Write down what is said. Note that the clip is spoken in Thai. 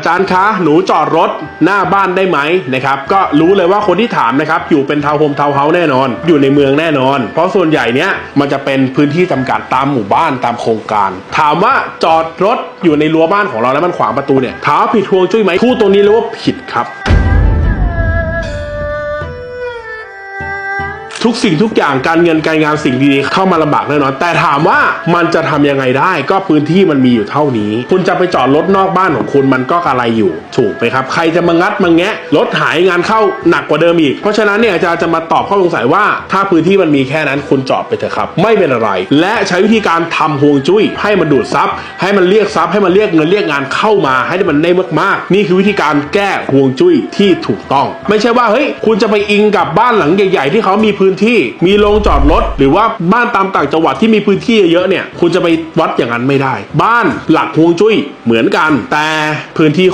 อาจารย์คะ หนูจอดรถหน้าบ้านได้ไหมนะครับ ก็รู้เลยว่าคนที่ถามนะครับ อยู่เป็นทาวน์โฮมทาวน์เฮาส์แน่นอน อยู่ในเมืองแน่นอน เพราะส่วนใหญ่เนี้ยมันจะเป็นพื้นที่จำกัดตามหมู่บ้านตามโครงการ ถามว่าจอดรถอยู่ในรั้วบ้านของเราแล้วมันขวางประตูเนี่ยถามว่าผิดทวงจุ้ยไหมพูดตรงนี้เลยว่าผิดครับ ทุกสิ่งทุกอย่างการเงินการงานสิ่งดีๆเข้ามาลำบากแน่นอน แต่ถามว่ามันจะทำยังไงได้ก็พื้นที่มันมีอยู่เท่านี้ คุณจะไปจอดรถนอกบ้านของคุณมันก็กระไรอยู่ถูกไหมครับ ใครจะมางัดมาแงะรถหายงานเข้าหนักกว่าเดิมอีก เพราะฉะนั้นเนี่ยอาจารย์จะมาตอบข้อสงสัยว่า ถ้าพื้นที่มันมีแค่นั้นคุณจอดไปเถอะครับ ไม่เป็นอะไร และใช้วิธีการทำฮวงจุ้ย ให้มันดูดซับให้มันเรียกทรัพย์ให้มันเรียกเงินเรียกงานเข้ามาให้มันได้มากๆ นี่คือวิธีการแก้ฮวงจุ้ยที่ถูกต้อง ไม่ใช่ว่าเฮ้ยคุณจะไปอิงกับบ้านหลังใหญ่ ๆ ที่เขามีพื้นที่มีโรงจอดรถหรือว่าบ้านตามต่างจังหวัดที่มีพื้นที่เยอะๆเนี่ยคุณจะไปวัดอย่างนั้นไม่ได้ บ้านหลักฮวงจุ้ยเหมือนกันแต่พื้นที่